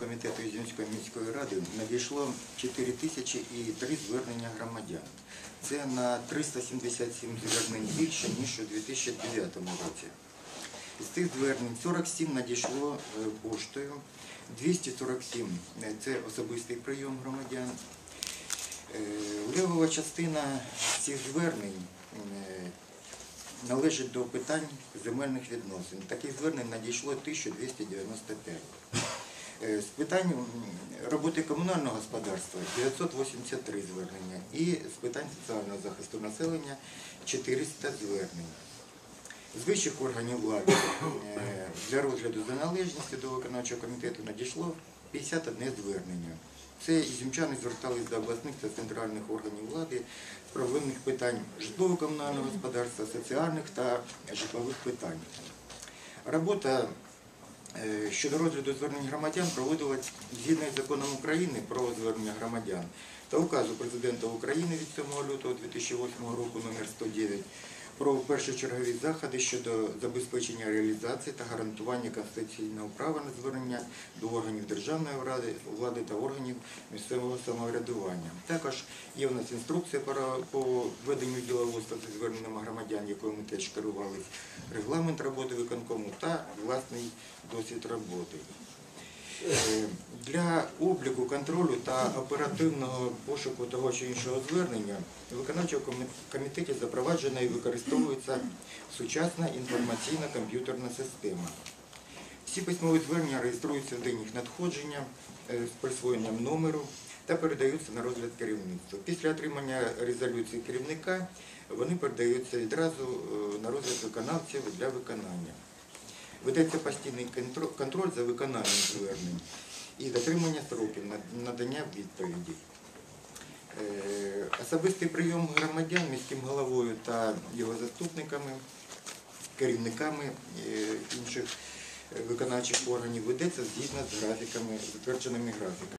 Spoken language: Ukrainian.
Комітету Ізюмської міської ради надійшло 4 тисячі і 3 звернення громадян. Це на 377 звернень більше, ніж у 2009 році. З цих звернень 47 надійшло е, поштою, 247 – це особистий прийом громадян. Е, Левова частина цих звернень е, належить до питань земельних відносин. Таких звернень надійшло 1295. Е, З питань роботи комунального господарства 983 звернення і з питань соціального захисту населення 400 звернень. З вищих органів влади е, для розгляду за належністю до виконавчого комітету надійшло 51 звернення. Це ізюмчани звертались до обласних та центральних органів влади з проблемних питань житлово-комунального господарства, соціальних та житлових питань. Робота щодо розгляду звернень громадян проводилась згідно з законом України про звернення громадян. Та указу президента України від 7 лютого 2008 року номер 109 про першочергові заходи щодо забезпечення реалізації та гарантування конституційного права на звернення до органів державної влади, та органів місцевого самоврядування. Також є у нас інструкція по- веденню діловодства зі зверненнями громадян, якою ми теж керувались, регламент роботи виконкому та власний досвід роботи. Для обліку, контролю та оперативного пошуку того чи іншого звернення в виконавчому комітеті запроваджена і використовується сучасна інформаційна комп'ютерна система. Всі письмові звернення реєструються в день їх надходження е, з присвоєнням номеру та передаються на розгляд керівництва. Після отримання резолюції керівника вони передаються відразу е, на розгляд виконавців для виконання. Ведеться постійний контроль за виконанням звернень і дотримання сроків надання відповіді. Е, Особистий прийом громадян міським головою та його заступниками, керівниками е, інших е, виконавчих органів ведеться згідно з графіками, затвердженими графіками.